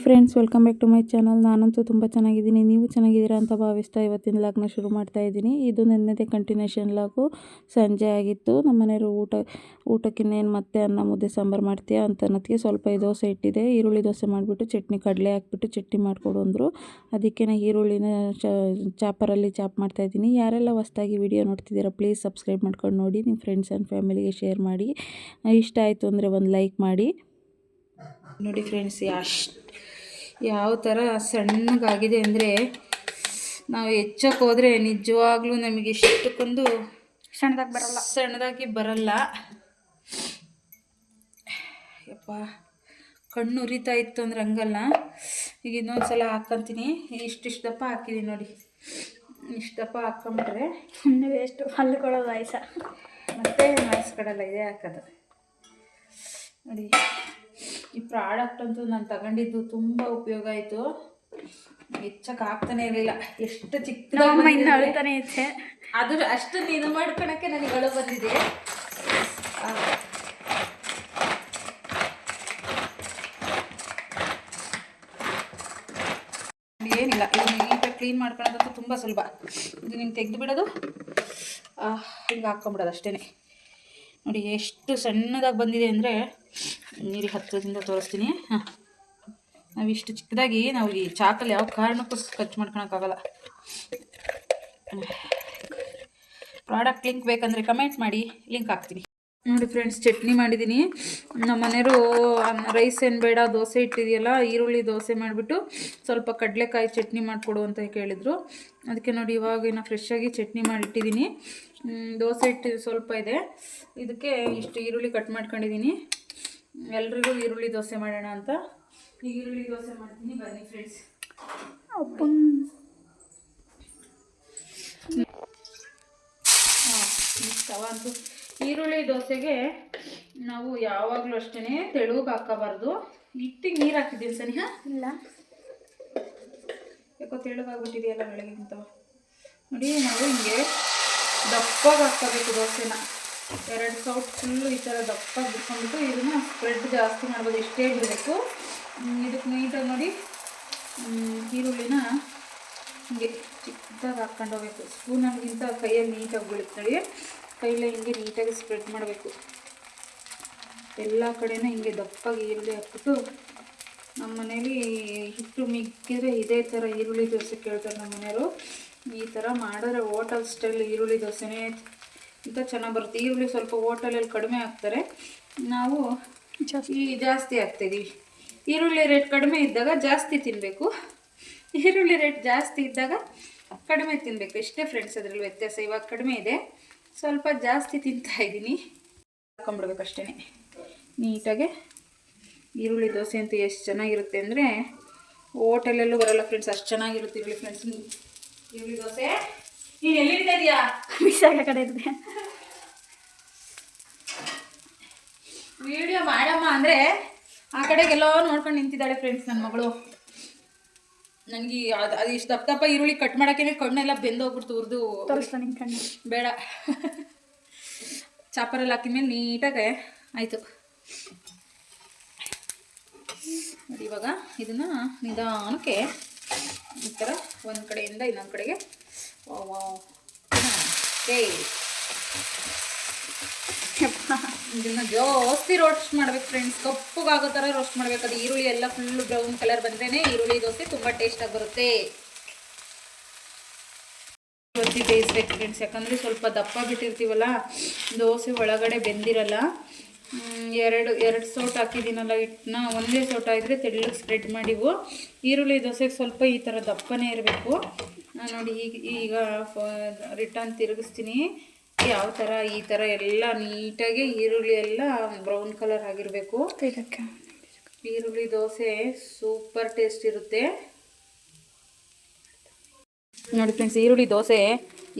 Friends welcome back to my channel ನಾನಂತೂ ತುಂಬ ಚೆನ್ನಾಗಿದ್ದೀನಿ. ನೀವು ಚೆನ್ನಾಗಿದ್ದೀರಾ ಅಂತ ಭಾವಿಸ್ತಾ ಇವತ್ತಿನ ಲಾಗ್ನ ಶುರು ಮಾಡ್ತಾ ಇದ್ದೀನಿ. ಇದು ನೆನ್ನೆದೇ ಕಂಟಿನ್ಯೂಷನ್ ಲಾಗು. ಸಂಜೆ ಆಗಿತ್ತು. ನಮ್ಮ ಮನೆಯವರು ಊಟ ಊಟಕ್ಕಿನ್ನೇನು ಮತ್ತೆ ಅನ್ನ, ಮುದ್ದೆ, ಸಾಂಬಾರು ಮಾಡ್ತೀಯಾ ಅಂತ ಅನ್ನೋದಕ್ಕೆ ಸ್ವಲ್ಪ ದೋಸೆ ಇಟ್ಟಿದೆ. ಈರುಳ್ಳಿ ದೋಸೆ ಮಾಡಿಬಿಟ್ಟು ಚಟ್ನಿ ಕಡಲೆ ಹಾಕ್ಬಿಟ್ಟು ಚಟ್ನಿ ಮಾಡಿಕೊಡು ಅಂದರು. ಅದಕ್ಕೆ ನಾನು ಈರುಳ್ಳಿನ ಚಾಪರಲ್ಲಿ ಚಾಪ್ ಮಾಡ್ತಾ ಇದ್ದೀನಿ. ಯಾರೆಲ್ಲ ಹೊಸ್ದಾಗಿ ವಿಡಿಯೋ ನೋಡ್ತಿದ್ದೀರಾ ಪ್ಲೀಸ್ ಸಬ್ಸ್ಕ್ರೈಬ್ ಮಾಡ್ಕೊಂಡು ನೋಡಿ. ನಿಮ್ಮ ಫ್ರೆಂಡ್ಸ್ ಆ್ಯಂಡ್ ಫ್ಯಾಮಿಲಿಗೆ ಶೇರ್ ಮಾಡಿ. ಇಷ್ಟ ಆಯಿತು ಅಂದರೆ ಒಂದು ಲೈಕ್ ಮಾಡಿ. ನೋಡಿ ಫ್ರೆಂಡ್ಸ್ ಅಷ್ಟು ಯಾವ ಥರ ಸಣ್ಣಗಾಗಿದೆ ಅಂದರೆ ನಾವು ಹೆಚ್ಚಕ್ಕೆ ಹೋದರೆ ನಿಜವಾಗ್ಲೂ ನಮಗೆ ಇಷ್ಟಕ್ಕೊಂದು ಸಣ್ಣದಾಗಿ ಬರಲ್ಲ. ಸಣ್ಣದಾಗಿ ಬರಲ್ಲ. ಯಪ್ಪ ಕಣ್ಣು ಉರಿತಾ ಇತ್ತು ಅಂದ್ರೆ ಹಂಗಲ್ಲ. ಈಗ ಇನ್ನೊಂದು ಸಲ ಹಾಕ್ಕೊಂತೀನಿ ಇಷ್ಟಿಷ್ಟು ದಪ್ಪ ಹಾಕಿದ್ದೀನಿ ನೋಡಿ. ಇಷ್ಟು ದಪ್ಪ ಹಾಕ್ಕೊಂಬಿಟ್ರೆ ಸುಮ್ಮನೆ ವೇಸ್ಟು ಹಲ್ಲು ಕೊಡೋದು ಆಯ್ಸ ಮತ್ತೆ ಮಾಡಿಸ್ಕೊಡಲ್ಲ ಇದೇ ಹಾಕೋದು. ನೋಡಿ. ಈ ಪ್ರಾಡಕ್ಟ್ ಅಂತೂ ನಾನು ತಗೊಂಡಿದ್ದು ತುಂಬ ಉಪಯೋಗ ಆಯಿತು. ಹೆಚ್ಚಕ್ಕೆ ಆಗ್ತಾನೆ ಇರಲಿಲ್ಲ. ಎಷ್ಟು ಚಿಕ್ಕ ಅಳ್ತಾನೆ ಇತ್ತೆ ಅದು ಅಷ್ಟು ನೀನು ಮಾಡ್ಕೊಳಕ್ಕೆ ನನಗೆ ಅಳು ಬಂದಿದೆ. ಏನಿಲ್ಲ ಇದು ನೀಟಾಗಿ ಕ್ಲೀನ್ ಮಾಡ್ಕೊಳ್ಳೋದಂತೂ ತುಂಬ ಸುಲಭ. ಇದು ನಿಮ್ಗೆ ತೆಗೆದು ಬಿಡೋದು? ಹಿಂಗೆ ಹಾಕ್ಕೊಂಬಿಡೋದು ಅಷ್ಟೇ ನೋಡಿ ಎಷ್ಟು ಸಣ್ಣದಾಗಿ ಬಂದಿದೆ ಅಂದರೆ ನೀರಿಗೆ ಹತ್ತಿರದಿಂದ ತೋರಿಸ್ತೀನಿ. ಹಾಂ. ನಾವು ಇಷ್ಟು ಚಿಕ್ಕದಾಗಿ ನಾವು ಈ ಚಾಕಲ್ಲಿ ಯಾವ ಕಾರಣಕ್ಕೂ ಖರ್ಚು ಮಾಡ್ಕೊಳಕ್ಕಾಗಲ್ಲ. ಪ್ರಾಡಕ್ಟ್ ಲಿಂಕ್ ಬೇಕಂದರೆ ಕಮೆಂಟ್ ಮಾಡಿ, ಲಿಂಕ್ ಹಾಕ್ತೀನಿ. ನೋಡಿ ಫ್ರೆಂಡ್ಸ್, ಚಟ್ನಿ ಮಾಡಿದ್ದೀನಿ ನಮ್ಮ ಮನೆಯವರು ರೈಸ್ ಏನು ಬೇಡ, ದೋಸೆ ಇಟ್ಟಿದೆಯಲ್ಲ, ಈರುಳ್ಳಿ ದೋಸೆ ಮಾಡಿಬಿಟ್ಟು ಸ್ವಲ್ಪ ಕಡಲೆಕಾಯಿ ಚಟ್ನಿ ಮಾಡಿಕೊಡು ಅಂತ ಕೇಳಿದರು. ಅದಕ್ಕೆ ನೋಡಿ ಇವಾಗ ಇನ್ನು ಫ್ರೆಶ್ ಆಗಿ ಚಟ್ನಿ ಮಾಡಿಟ್ಟಿದ್ದೀನಿ ದೋಸೆ ಇಟ್ಟಿದ್ದು ಸ್ವಲ್ಪ ಇದೆ. ಇದಕ್ಕೆ ಇಷ್ಟು ಈರುಳ್ಳಿ ಕಟ್ ಮಾಡ್ಕೊಂಡಿದ್ದೀನಿ ಎಲ್ರಿಗೂ ಈರುಳ್ಳಿ ದೋಸೆ ಮಾಡೋಣ ಅಂತ. ಈಗ ಈರುಳ್ಳಿ ದೋಸೆ ಮಾಡ್ತೀನಿ ಬನ್ನಿ ಫ್ರೆಂಡ್ಸ್ ತವ ಅಂತೂ. ಈರುಳ್ಳಿ ದೋಸೆಗೆ ನಾವು ಯಾವಾಗಲೂ ಅಷ್ಟೇ ತೆಳುಗೆ ಹಾಕೋಬಾರ್ದು. ಹಿಟ್ಟಿಗೆ ನೀರು ಹಾಕಿದ್ದೀನಿ ಸನಿಹ? ಇಲ್ಲ. ಯಾಕೋ ತೆಳುಗಾಗ್ಬಿಟ್ಟಿದೆಯಲ್ಲ ಅಂತ ನೋಡಿ ನಾವು ಹಿಂಗೆ ದಪ್ಪಗೆ ಹಾಕೋಬೇಕು ದೋಸೆನ. ಎರಡು ಸೌಟ್ ಫುಲ್ಲು ಈ ಥರ ದಪ್ಪ ಬಿಟ್ಕೊಂಡ್ಬಿಟ್ಟು ಇದನ್ನ ಸ್ಪ್ರೆಡ್ ಜಾಸ್ತಿ ಮಾಡ್ಬೋದು, ಇಷ್ಟೇ ಬಿಡಬೇಕು ಇದಕ್ಕೆ ನೀಟಾಗಿ ನೋಡಿ. ಈರುಳ್ಳಿನ ಹಿಂಗೆ ಚಿಕ್ಕದಾಗಿ ಹಾಕ್ಕೊಂಡು ಹೋಗ್ಬೇಕು. ಸ್ಪೂನಲ್ಲಿಗಿಂತ ಕೈಯಲ್ಲಿ ನೀಟಾಗಿ ಬೀಳುತ್ತೆ ನೋಡಿ. ಕೈಲೇ ಹಿಂಗೆ ನೀಟಾಗಿ ಸ್ಪ್ರೆಡ್ ಮಾಡಬೇಕು. ಎಲ್ಲ ಕಡೆನೂ ಹಿಂಗೆ ದಪ್ಪಾಗಿ ಈರುಳ್ಳಿ ಹಾಕ್ಬಿಟ್ಟು ನಮ್ಮ ಮನೇಲಿ ಹಿಟ್ಟು ಮಿಕ್ಕಿದ್ರೆ ಇದೇ ಥರ ಈರುಳ್ಳಿ ದೋಸೆ ಕೇಳ್ತಾರೆ ನಮ್ಮ ಮನೆಯವರು. ಈ ಥರ ಮಾಡಿದ್ರೆ ಹೋಟೆಲ್ ಸ್ಟೈಲ್ ಈರುಳ್ಳಿ ದೋಸೆನೇ ಇಂಥ ಚೆನ್ನಾಗಿ ಬರುತ್ತೆ. ಈರುಳ್ಳಿ ಸ್ವಲ್ಪ ಹೋಟೆಲಲ್ಲಿ ಕಡಿಮೆ ಹಾಕ್ತಾರೆ. ನಾವು ಜಾಸ್ತಿ. ಈ ಜಾಸ್ತಿ ಹಾಕ್ತಾಯಿದ್ದೀವಿ ಈರುಳ್ಳಿ ರೇಟ್ ಕಡಿಮೆ ಇದ್ದಾಗ ಜಾಸ್ತಿ ತಿನ್ನಬೇಕು ಈರುಳ್ಳಿ ರೇಟ್ ಜಾಸ್ತಿ ಇದ್ದಾಗ ಕಡಿಮೆ ತಿನ್ನಬೇಕು ಇಷ್ಟೇ ಫ್ರೆಂಡ್ಸ್ ಅದರಲ್ಲಿ ವ್ಯತ್ಯಾಸ ಇವಾಗ ಕಡಿಮೆ ಇದೆ. ಸ್ವಲ್ಪ ಜಾಸ್ತಿ ತಿಂತಾ ಇದ್ದೀನಿ. ಹಾಕೊಂಬಿಡ್ಬೇಕು ಅಷ್ಟೇ. ನೀಟಾಗೆ ಈರುಳ್ಳಿ ದೋಸೆ ಅಂತೂ ಎಷ್ಟು ಚೆನ್ನಾಗಿರುತ್ತೆ ಅಂದರೆ ಓಟೆಲಲ್ಲೂ ಬರೋಲ್ಲ ಫ್ರೆಂಡ್ಸ್ ಅಷ್ಟು ಚೆನ್ನಾಗಿರುತ್ತೆ ಈರುಳ್ಳಿ ಫ್ರೆಂಡ್ಸ್ ಈರುಳ್ಳಿ ದೋಸೆ. ನೀನು ಎಲ್ಲಿಡ್ತಾ ಇದೆಯಾ? ಆಗೋ ಕಡೆ ಇದೆ ವಿಡಿಯೋ ಮಾಡಮ್ಮ ಅಂದ್ರೆ ಆ ಕಡೆಗೆಲ್ಲೋ ನೋಡ್ಕೊಂಡು ನಿಂತಿದ್ದಾಳೆ ಫ್ರೆಂಡ್ಸ್ ನನ್ನ ಮಗಳು. ನನಗೆ ಅದು ಅದು ಇಷ್ಟು ದಪ್ಪ ದಪ್ಪ ಈರುಳ್ಳಿ ಕಟ್ ಮಾಡೋಕ್ಕೇನೆ ಕಣ್ಣೆಲ್ಲ ಬೆಂದೋಗ್ಬಿಡ್ತು ಉರ್ದು. ತೋರಿಸ್ತಾ ನಿನ್ನ ಕಣ್ಣು? ಬೇಡ. ಚಾಪರಲ್ಲಿ ಹಾಕಿದ್ಮೇಲೆ ನೀಟಾಗೆ ಆಯಿತು. ನೋಡಿ ಇವಾಗ ಇದನ್ನು ನಿಧಾನಕ್ಕೆ ಈ ಥರ ಒಂದು ಕಡೆಯಿಂದ ಇನ್ನೊಂದು ಕಡೆಗೆ whoa. ಏಯ್ ಇದನ್ನ ಜಾಸ್ತಿ ರೋಸ್ಟ್ ಮಾಡ್ಬೇಕು ಫ್ರೆಂಡ್ಸ್ ಕಪ್ಪಗಾಗೋ ಥರ ರೋಸ್ಟ್ ಮಾಡ್ಬೇಕು. ಅದು ಈರುಳ್ಳಿ ಎಲ್ಲ ಫುಲ್ ಬ್ರೌನ್ ಕಲರ್ ಬಂದ್ರೇನೆ ಈರುಳ್ಳಿ ದೋಸೆ ತುಂಬ ಟೇಸ್ಟಾಗಿ ಬರುತ್ತೆ. ಬೇಯಿಸ್ಬೇಕು ಫ್ರೆಂಡ್ಸ್ ಯಾಕಂದರೆ ಸ್ವಲ್ಪ ದಪ್ಪ ಬಿಟ್ಟಿರ್ತೀವಲ್ಲ, ದೋಸೆ ಒಳಗಡೆ ಬೆಂದಿರಲ್ಲ. ಎರಡು ಎರಡು ಸೌಟ್ ಹಾಕಿದ್ದೀನಲ್ಲ ಹಿಟ್ಟನ್ನ ಒಂದೇ ಸೌಟ್ ಆಗಿದ್ರೆ ತೆಳ್ಳಗೆ ಸ್ಪ್ರೆಡ್ ಮಾಡಿವು ಈರುಳ್ಳಿ ದೋಸೆಗೆ ಸ್ವಲ್ಪ ಈ ಥರ ದಪ್ಪನೇ ಇರಬೇಕು. ನೋಡಿ ಈಗ ಈಗ ರಿಟರ್ನ್ ತಿರುಗಿಸ್ತೀನಿ. ಯಾವ ಥರ ಈ ಥರ ಎಲ್ಲ ನೀಟಾಗಿ ಈರುಳ್ಳಿ ಎಲ್ಲ ಬ್ರೌನ್ ಕಲರ್ ಆಗಿರಬೇಕು. ಇದಕ್ಕೆ. ಈರುಳ್ಳಿ ದೋಸೆ ಸೂಪರ್ ಟೇಸ್ಟ್ ಇರುತ್ತೆ. ನೋಡಿ ಫ್ರೆಂಡ್ಸ್ ಈರುಳ್ಳಿ ದೋಸೆ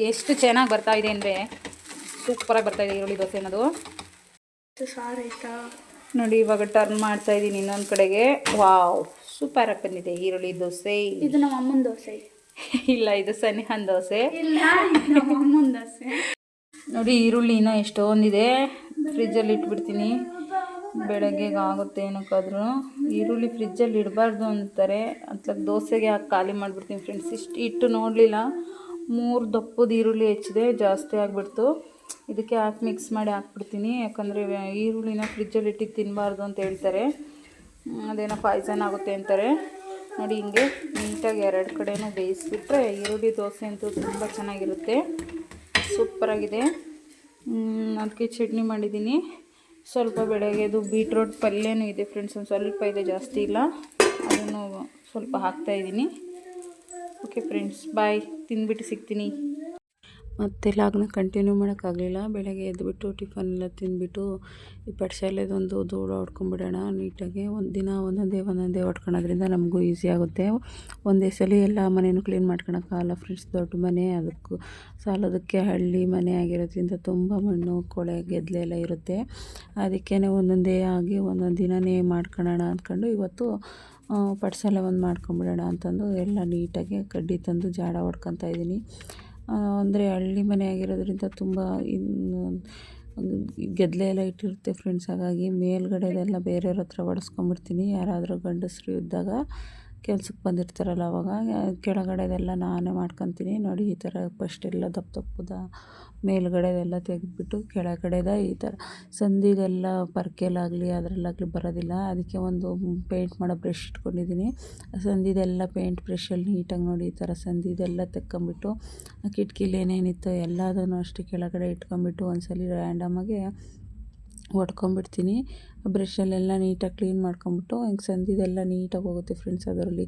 ಎಷ್ಟು ಚೆನ್ನಾಗಿ ಬರ್ತಾ ಇದೆ ಅಂದರೆ ಸೂಪರಾಗಿ ಬರ್ತಾ ಇದೆ ಈರುಳ್ಳಿ ದೋಸೆ ಅನ್ನೋದು. ಸಾರು ಆಯ್ತಾ? ನೋಡಿ ಇವಾಗ ಟರ್ನ್ ಮಾಡ್ತಾ ಇದ್ದೀನಿ ಇನ್ನೊಂದು ಕಡೆಗೆ. ವಾವ್ ಸೂಪರಾಗಿ ಬಂದಿದೆ ಈರುಳ್ಳಿ ದೋಸೆ. ಇದು ನಮ್ಮ ಅಮ್ಮನ ದೋಸೆ. ಇಲ್ಲ ಇದು ಸನಿಹನ್ ದೋಸೆ. ದೋಸೆ. ನೋಡಿ ಈರುಳ್ಳಿ ಇನ್ನೂ ಎಷ್ಟೊಂದಿದೆ. ಫ್ರಿಜ್ಜಲ್ಲಿ ಇಟ್ಬಿಡ್ತೀನಿ. ಬೆಳಗ್ಗೆಗೆ ಆಗುತ್ತೆ ಏನಕ್ಕಾದ್ರೂ. ಈರುಳ್ಳಿ ಫ್ರಿಜ್ಜಲ್ಲಿ ಇಡಬಾರ್ದು ಅಂತಾರೆ. ಅಂತ ದೋಸೆಗೆ ಹಾಕಿ ಖಾಲಿ ಮಾಡಿಬಿಡ್ತೀನಿ ಫ್ರೆಂಡ್ಸ್. ಇಷ್ಟು ಇಟ್ಟು ನೋಡಲಿಲ್ಲ. ಮೂರು ದಪ್ಪದ ಈರುಳ್ಳಿ ಹೆಚ್ಚಿದೆ ಜಾಸ್ತಿ ಆಗಿಬಿಡ್ತು. ಇದಕ್ಕೆ ಹಾಕಿ ಮಿಕ್ಸ್ ಮಾಡಿ ಹಾಕ್ಬಿಡ್ತೀನಿ. ಯಾಕಂದರೆ ಈರುಳ್ಳಿನ ಫ್ರಿಜ್ಜಲ್ಲಿ ಇಟ್ಟಿದ್ದು ತಿನ್ನಬಾರ್ದು ಅಂತ ಹೇಳ್ತಾರೆ. ಅದೇನೋ ಪಾಯ್ಸನ್ ಆಗುತ್ತೆ ಅಂತಾರೆ. ನೋಡಿ ಹಿಂಗೆ ನೀಟಾಗಿ ಎರಡು ಕಡೆನೂ ಬೇಯಿಸ್ಬಿಟ್ರೆ ಈರುಳ್ಳಿ ದೋಸೆ ಅಂತೂ ತುಂಬ ಚೆನ್ನಾಗಿರುತ್ತೆ. ಸೂಪರಾಗಿದೆ ಅದಕ್ಕೆ ಚಟ್ನಿ ಮಾಡಿದ್ದೀನಿ. ಸ್ವಲ್ಪ ಬೆಳಗ್ಗೆದು ಬೀಟ್ರೋಟ್ ಪಲ್ಯನೂ ಇದೆ ಫ್ರೆಂಡ್ಸ್ ಒಂದು ಸ್ವಲ್ಪ ಇದೆ, ಜಾಸ್ತಿ ಇಲ್ಲ. ಅದನ್ನು ಸ್ವಲ್ಪ ಹಾಕ್ತಾಯಿದ್ದೀನಿ ಓಕೆ ಫ್ರೆಂಡ್ಸ್ ಬಾಯ್ ತಿಂದ್ಬಿಟ್ಟು ಸಿಗ್ತೀನಿ. ಮತ್ತೆ ಲಾಗ್ನ ಕಂಟಿನ್ಯೂ ಮಾಡೋಕ್ಕಾಗಲಿಲ್ಲ. ಬೆಳಗ್ಗೆ ಎದ್ದುಬಿಟ್ಟು ಟಿಫನ್ ಎಲ್ಲ ತಿಂದುಬಿಟ್ಟು ಈ ಪಡ್ಶಾಲೆದೊಂದು ದೂರ ಹೊಡ್ಕೊಂಬಿಡೋಣ ನೀಟಾಗಿ. ಒಂದು ದಿನ ಒಂದೊಂದೇ ಒಂದೊಂದೇ ಹೊಡ್ಕೊಳೋದ್ರಿಂದ ನಮಗೂ ಈಸಿ ಆಗುತ್ತೆ. ಒಂದೇ ಸಲ ಎಲ್ಲ ಮನೆಯೂ ಕ್ಲೀನ್ ಮಾಡ್ಕೊಳಕ್ಕಾಗಲ್ಲ ಫ್ರೆಂಡ್ಸ್ ದೊಡ್ಡ ಮನೆ ಅದಕ್ಕೂ ಸಾಲೋದಕ್ಕೆ ಹಳ್ಳಿ ಮನೆ ಆಗಿರೋದ್ರಿಂದ ತುಂಬ ಮಣ್ಣು ಕೊಳೆ ಗೆದ್ದಲೆಲ್ಲ ಇರುತ್ತೆ. ಅದಕ್ಕೇ ಒಂದೊಂದೇ ಆಗಿ ಒಂದೊಂದು ದಿನವೇ ಮಾಡ್ಕೊಳೋಣ ಅಂದ್ಕೊಂಡು ಇವತ್ತು ಆ, ಪಡ್ಸಾಲೆ ಒಂದು ಮಾಡ್ಕೊಂಬಿಡೋಣ ಅಂತಂದು ಎಲ್ಲ ನೀಟಾಗಿ ಕಡ್ಡಿ ತಂದು ಜಾಡ ಹೊಡ್ಕೊತಾ ಇದ್ದೀನಿ. ಅಂದರೆ ಹಳ್ಳಿ ಮನೆ ಆಗಿರೋದ್ರಿಂದ ತುಂಬ ಇನ್ನು ಗೆದ್ದಲೆ ಎಲ್ಲ ಇಟ್ಟಿರುತ್ತೆ ಫ್ರೆಂಡ್ಸ್ ಹಾಗಾಗಿ ಮೇಲ್ಗಡೆದೆಲ್ಲ ಬೇರೆಯವ್ರ ಹತ್ರ ಹೊಡೆಸ್ಕೊಂಬಿಡ್ತೀನಿ ಯಾರಾದರೂ ಗಂಡಸರು ಇದ್ದಾಗ ಕೆಲ್ಸಕ್ಕೆ ಬಂದಿರ್ತಾರಲ್ಲ ಅವಾಗ. ಕೆಳಗಡೆದೆಲ್ಲ ನಾನೇ ಮಾಡ್ಕೊತೀನಿ. ನೋಡಿ ಈ ಥರ ಫಸ್ಟ್ ಎಲ್ಲ ದಪ್ಪ ದಪ್ಪದ ಮೇಲುಗಡೆದೆಲ್ಲ ತೆಗೆದ್ಬಿಟ್ಟು ಕೆಳಗಡೆದ ಈ ಥರ. ಸಂದಿಗೆಲ್ಲ ಪರ್ಕೆಲಾಗಲಿ, ಅದರಲ್ಲಾಗಲಿ ಬರೋದಿಲ್ಲ. ಅದಕ್ಕೆ ಒಂದು ಪೇಂಟ್ ಮಾಡೋ ಬ್ರಷ್ ಇಟ್ಕೊಂಡಿದ್ದೀನಿ. ಸಂದಿದೆಲ್ಲ ಪೇಂಟ್ ಬ್ರಷಲ್ಲಿ ನೀಟಾಗಿ ನೋಡಿ ಈ ಥರ ಸಂದಿದೆಲ್ಲ ತೆಕ್ಕೊಂಬಿಟ್ಟು ಕಿಟಕಿಲಿ ಏನೇನಿತ್ತೋ ಎಲ್ಲದನ್ನು ಅಷ್ಟೇ ಕೆಳಗಡೆ ಇಟ್ಕೊಂಬಿಟ್ಟು ಒಂದ್ಸಲಿ ರ್ಯಾಂಡಮಾಗಿ ಹೊಡ್ಕೊಂಬಿಡ್ತೀನಿ. ಬ್ರಷಲ್ಲೆಲ್ಲ ನೀಟಾಗಿ ಕ್ಲೀನ್ ಮಾಡ್ಕೊಂಬಿಟ್ಟು ಹಿಂಗೆ ಸಂದಿದೆಲ್ಲ ನೀಟಾಗಿ ಹೋಗುತ್ತೆ ಫ್ರೆಂಡ್ಸ್ ಅದರಲ್ಲಿ.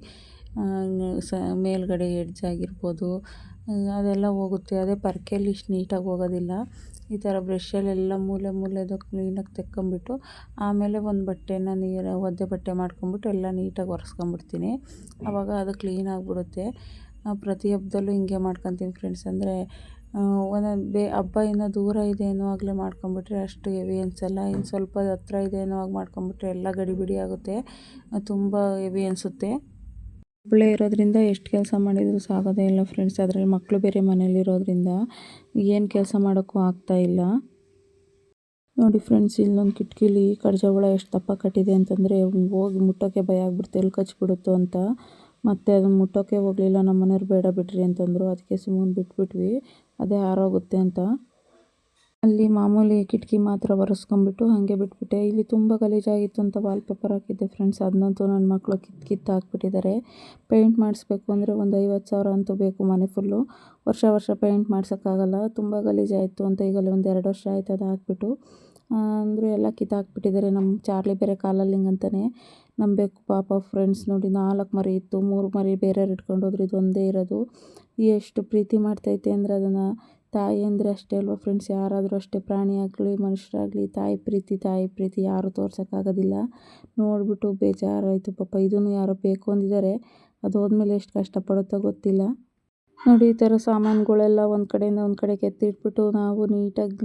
ಸ, ಮೇಲ್ಗಡೆ ಎಡ್ಜ್ ಆಗಿರ್ಬೋದು ಅದೆಲ್ಲ ಹೋಗುತ್ತೆ. ಅದೇ ಪರ್ಕೆಯಲ್ಲಿ ಇಷ್ಟು ನೀಟಾಗಿ ಹೋಗೋದಿಲ್ಲ. ಈ ಥರ ಬ್ರಷಲ್ಲೆಲ್ಲ ಮೂಲೆ ಮೂಲೆದು ಕ್ಲೀನಾಗಿ ತೆಕ್ಕೊಂಬಿಟ್ಟು, ಆಮೇಲೆ ಒಂದು ಬಟ್ಟೆನ ನೀರು, ಒದ್ದೆ ಬಟ್ಟೆ ಮಾಡ್ಕೊಂಬಿಟ್ಟು ಎಲ್ಲ ನೀಟಾಗಿ ಒರೆಸ್ಕೊಂಬಿಡ್ತೀನಿ. ಆವಾಗ ಅದು ಕ್ಲೀನ್ ಆಗಿಬಿಡುತ್ತೆ. ಪ್ರತಿ ಹಬ್ಬದಲ್ಲೂ ಹಿಂಗೆ ಮಾಡ್ಕೊತೀನಿ ಫ್ರೆಂಡ್ಸ್ ಅಂದರೆ ಒಂದೊಂದು ಬೇ, ಹಬ್ಬ ಇನ್ನೂ ದೂರ ಇದೆ ಅನ್ನೋ ಆಗಲೇ ಮಾಡ್ಕೊಂಬಿಟ್ರೆ ಅಷ್ಟು ಹೆವಿ ಅನಿಸಲ್ಲ ಇನ್ನು ಸ್ವಲ್ಪ ಹತ್ರ ಇದೆ ಅನ್ನೋ ಹಾಗೆ ಮಾಡ್ಕೊಂಬಿಟ್ರೆ ಎಲ್ಲ ಗಡಿಬಿಡಿ ಆಗುತ್ತೆ. ತುಂಬ ಹೆವಿ ಅನಿಸುತ್ತೆ. ಒಬ್ಬಳೇ ಇರೋದ್ರಿಂದ ಎಷ್ಟು ಕೆಲಸ ಮಾಡಿದರೂ ಸಾಗೋದೇ ಇಲ್ಲ ಫ್ರೆಂಡ್ಸ್ ಅದರಲ್ಲಿ ಮಕ್ಕಳು ಬೇರೆ ಮನೇಲಿರೋದ್ರಿಂದ ಏನು ಕೆಲಸ ಮಾಡೋಕ್ಕೂ ಆಗ್ತಾ ಇಲ್ಲ. ನೋಡಿ ಫ್ರೆಂಡ್ಸ್ ಇಲ್ಲೊಂದು ಕಿಟಕಿಲಿ ಕಡ್ಜ ಹುಳ ಎಷ್ಟು ದಪ್ಪ ಕಟ್ಟಿದೆ ಅಂತಂದರೆ, ಹೋಗಿ ಮುಟ್ಟೋಕ್ಕೆ ಭಯ ಆಗ್ಬಿಡ್ತು. ಎಲ್ಲಿ ಕಚ್ಚಿಬಿಡುತ್ತೋ ಅಂತ. ಮತ್ತು ಅದನ್ನು ಮುಟ್ಟೋಕ್ಕೆ ಹೋಗಲಿಲ್ಲ, ನಮ್ಮ ಮನೆಯವ್ರು ಬೇಡ ಬಿಡ್ರಿ ಅಂತಂದರು. ಅದಕ್ಕೆ ಸುಮ್ಮನೆ ಬಿಟ್ಬಿಟ್ವಿ. ಅದೇ ಹಾರೋಗುತ್ತೆ ಅಂತ. ಅಲ್ಲಿ ಮಾಮೂಲಿ ಕಿಟಕಿ ಮಾತ್ರ ಒರೆಸ್ಕೊಂಬಿಟ್ಟು ಹಾಗೆ ಬಿಟ್ಬಿಟ್ಟೆ. ಇಲ್ಲಿ ತುಂಬ ಗಲೀಜಾಗಿತ್ತು ಅಂತ ವಾಲ್ಪೇಪರ್ ಹಾಕಿದ್ದೆ ಫ್ರೆಂಡ್ಸ್ ಅದನ್ನಂತೂ ನನ್ನ ಮಕ್ಕಳು ಕಿತ್ತು ಕಿತ್ತು ಹಾಕ್ಬಿಟ್ಟಿದ್ದಾರೆ. ಪೇಂಟ್ ಮಾಡಿಸ್ಬೇಕು ಅಂದರೆ ಒಂದು ಐವತ್ತು ಸಾವಿರ ಅಂತೂ ಬೇಕು ಮನೆ ಫುಲ್ಲು ವರ್ಷ ವರ್ಷ ಪೇಂಟ್ ಮಾಡ್ಸೋಕ್ಕಾಗಲ್ಲ. ತುಂಬ ಗಲೀಜಾಯಿತು ಅಂತ ಈಗಲೇ ಒಂದು ಎರಡು ವರ್ಷ ಆಯ್ತು ಅದು ಹಾಕ್ಬಿಟ್ಟು. ಅಂದರೆ ಎಲ್ಲ ಕಿತ್ತಾಕ್ಬಿಟ್ಟಿದ್ದಾರೆ. ನಮ್ಮ ಚಾರ್ಲಿ ಬೇರೆ ಕಾಲಲ್ಲಿ ಹಿಂಗಂತಾನೆ ನಂಬಬೇಕು ಪಾಪ ಫ್ರೆಂಡ್ಸ್ ನೋಡಿ, ನಾಲ್ಕು ಮರಿ ಇತ್ತು, ಮೂರು ಮರಿ ಬೇರೆಯವ್ರು ಇಟ್ಕೊಂಡು ಹೋದ್ರೆ, ಇದು ಒಂದೇ ಇರೋದು. ಎಷ್ಟು ಪ್ರೀತಿ ಮಾಡ್ತೈತೆ ಅಂದರೆ ಅದನ್ನು. ತಾಯಿ ಅಂದರೆ ಅಷ್ಟೇ ಅಲ್ವಾ ಫ್ರೆಂಡ್ಸ್ ಯಾರಾದರೂ ಅಷ್ಟೇ ಪ್ರಾಣಿ ಆಗಲಿ, ಮನುಷ್ಯರಾಗಲಿ, ತಾಯಿ ಪ್ರೀತಿ ತಾಯಿ ಪ್ರೀತಿ ಯಾರೂ ತೋರ್ಸೋಕ್ಕಾಗೋದಿಲ್ಲ. ನೋಡಿಬಿಟ್ಟು ಬೇಜಾರಾಯಿತು ಪಾಪ, ಇದನ್ನು ಯಾರೋ ಬೇಕು ಅಂದಿದ್ದಾರೆ. ಅದು ಹೋದ್ಮೇಲೆ ಎಷ್ಟು ಕಷ್ಟಪಡುತ್ತೋ ಗೊತ್ತಿಲ್ಲ. ನೋಡಿ, ಈ ಥರ ಸಾಮಾನುಗಳೆಲ್ಲ ಒಂದು ಕಡೆಯಿಂದ ಒಂದು ಕಡೆ ಕೆತ್ತಿಟ್ಬಿಟ್ಟು ನಾವು ನೀಟಾಗಿ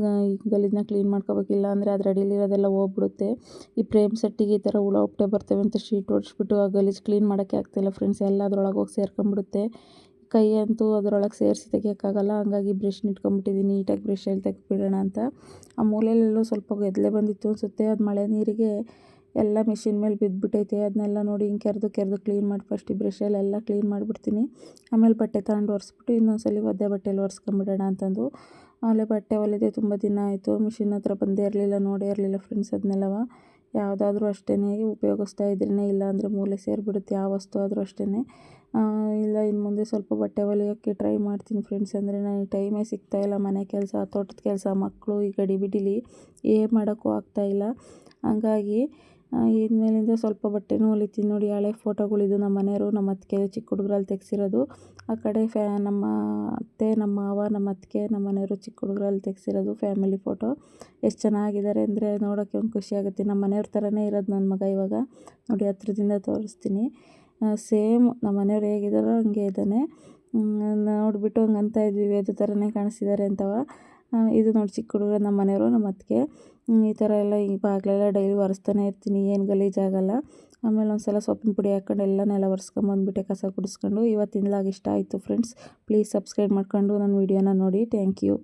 ಗಲೀಜನ್ನ ಕ್ಲೀನ್ ಮಾಡ್ಕೋಬೇಕಿಲ್ಲ ಅಂದರೆ ಅದು ರೆಡಿಲಿರೋದೆಲ್ಲ ಹೋಗ್ಬಿಡುತ್ತೆ. ಈ ಪ್ರೇಮ್ ಸೆಟ್ಟಿಗೆ ಈ ಥರ ಹುಳ ಉಪ್ಟೆ ಬರ್ತವೆ ಅಂತ ಶೀಟ್ ಹೊಡ್ಸ್ಬಿಟ್ಟು ಆ ಗಲೀಜು ಕ್ಲೀನ್ ಮಾಡೋಕ್ಕೆ ಆಗ್ತಿಲ್ಲ ಫ್ರೆಂಡ್ಸ್. ಎಲ್ಲ ಅದರೊಳಗೆ ಹೋಗಿ ಸೇರ್ಕೊಂಡ್ಬಿಡುತ್ತೆ ಕೈ ಅಂತೂ ಅದರೊಳಗೆ ಸೇರಿಸಿ ತೆಗಿಯೋಕ್ಕಾಗಲ್ಲ. ಹಂಗಾಗಿ ಬ್ರಷ್ನ ಇಟ್ಕೊಂಬಿಟ್ಟಿದ್ದೀನಿ ನೀಟಾಗಿ ಬ್ರಷಲ್ಲಿ ತೆಗೆದ್ಬಿಡೋಣ ಅಂತ. ಆ ಮೂಲೆಯಲ್ಲೆಲ್ಲೋ ಸ್ವಲ್ಪ ಗೆದ್ದಲೆ ಬಂದಿತ್ತು ಅನಿಸುತ್ತೆ. ಅದು ಮಳೆ ನೀರಿಗೆ ಎಲ್ಲ ಮಿಷಿನ್ ಮೇಲೆ ಬಿದ್ದುಬಿಟ್ಟೈತೆ ಅದನ್ನೆಲ್ಲ ನೋಡಿ ಹಿಂಗೆ ಕೆರೆದು ಕೆರೆದು ಕ್ಲೀನ್ ಮಾಡಿ ಫಸ್ಟ್ ಬ್ರಷಲ್ಲೆಲ್ಲ ಕ್ಲೀನ್ ಮಾಡಿಬಿಡ್ತೀನಿ. ಆಮೇಲೆ ಬಟ್ಟೆ ತಗೊಂಡು ಒರೆಸ್ಬಿಟ್ಟು ಇನ್ನೊಂದು ಸಲ ಒದ್ದೆ ಬಟ್ಟೆಯಲ್ಲಿ ಒರೆಸ್ಕೊಂಬಿಡೋಣ ಅಂತಂದು. ಆಮೇಲೆ ಬಟ್ಟೆ ಹೊಲಿದೆ ತುಂಬ ದಿನ ಆಯಿತು. ಮಿಷಿನ್ ಹತ್ರ ಬಂದೇ ಇರಲಿಲ್ಲ, ನೋಡೇ ಇರಲಿಲ್ಲ ಫ್ರೆಂಡ್ಸ್ ಅದನ್ನೆಲ್ಲವ. ಯಾವುದಾದ್ರೂ ಅಷ್ಟೇ ಉಪಯೋಗಿಸ್ತಾ ಇದ್ರೇ ಇಲ್ಲ ಅಂದರೆ ಮೂಲೆ ಸೇರಿಬಿಡುತ್ತೆ ಯಾವ ವಸ್ತು ಆದರೂ ಅಷ್ಟೇ ಇಲ್ಲ, ಇನ್ನು ಮುಂದೆ ಸ್ವಲ್ಪ ಬಟ್ಟೆ ಹೊಲಿಯೋಕ್ಕೆ ಟ್ರೈ ಮಾಡ್ತೀನಿ ಫ್ರೆಂಡ್ಸ್ ಅಂದರೆ. ನನಗೆ ಟೈಮೇ ಸಿಗ್ತಾಯಿಲ್ಲ ಮನೆ ಕೆಲಸ, ತೋಟದ ಕೆಲಸ ಮಕ್ಕಳು ಈ ಗಡಿಬಿಡಿಲಿ. ಏನು ಮಾಡೋಕ್ಕೂ ಆಗ್ತಾಯಿಲ್ಲ ಹಂಗಾಗಿ ಇನ್ಮೇಲಿಂದ ಸ್ವಲ್ಪ ಬಟ್ಟೆನೂ ಹೊಲಿತೀನಿ ನೋಡಿ. ಹಳೆ ಫೋಟೋಗಳಿದು ನಮ್ಮ ಮನೆಯವರು, ನಮ್ಮ ಅತ್ತಿಗೆ, ಚಿಕ್ಕ ಹುಡುಗರಲ್ಲಿ ತೆಗೆಸಿರೋದು. ಆ ಕಡೆ ಫ್ಯಾ, ನಮ್ಮ ಅತ್ತೆ, ನಮ್ಮ ಮಾವ, ನಮ್ಮ ಅತ್ತಿಗೆ, ನಮ್ಮ ಮನೆಯವರು ಚಿಕ್ಕ ಹುಡುಗರಲ್ಲಿ ತೆಗೆಸಿರೋದು ಫ್ಯಾಮಿಲಿ ಫೋಟೋ. ಎಷ್ಟು ಚೆನ್ನಾಗಿದ್ದಾರೆ ಅಂದರೆ ನೋಡೋಕ್ಕೆ ಒಂದು ಖುಷಿ ಆಗುತ್ತೆ. ನಮ್ಮ ಮನೆಯವ್ರ ಥರನೇ ಇರೋದು ನನ್ನ ಮಗ ಇವಾಗ. ನೋಡಿ, ಹತ್ರದಿಂದ ತೋರಿಸ್ತೀನಿ. ಸೇಮ್ ನಮ್ಮ ಮನೆಯವ್ರು ಹೇಗಿದ್ದಾರೋ ಹಂಗೆ ಇದ್ದಾನೆ. ನೋಡಿಬಿಟ್ಟು ಹಂಗಂತ ಇದ್ವಿ. ವೇದ ಥರನೇ ಕಾಣಿಸಿದ್ದಾರೆ ಅಂತವ. ಇದು ನೋಡಿ ಚಿಕ್ಕ ಹುಡುಗ ನಮ್ಮ ಮನೆಯವರು, ನಮ್ಮ ಅತ್ತಿಗೆ. ಈ ಥರ ಎಲ್ಲ ಈ ಬಾಗಿಲೆಲ್ಲ ಡೈಲಿ ಒರೆಸ್ತಾನೆ ಇರ್ತೀನಿ, ಏನು ಗಲೀಜಾಗಲ್ಲ ಆಮೇಲೆ ಒಂದು ಸಲ ಸೊಪ್ಪಿನ ಪುಡಿ ಹಾಕ್ಕೊಂಡು ಎಲ್ಲ ನೆಲ ಒರೆಸ್ಕೊಂಬಂದ್ಬಿಟ್ಟೆ ಕಸ ಗುಡಿಸ್ಕೊಂಡು. ಇವತ್ತಿನ ಲಾಗ್ ಇಷ್ಟ ಆಯಿತು ಫ್ರೆಂಡ್ಸ್ ಪ್ಲೀಸ್ ಸಬ್ಸ್ಕ್ರೈಬ್ ಮಾಡ್ಕೊಂಡು ನನ್ನ ವೀಡಿಯೋನ ನೋಡಿ. Thank you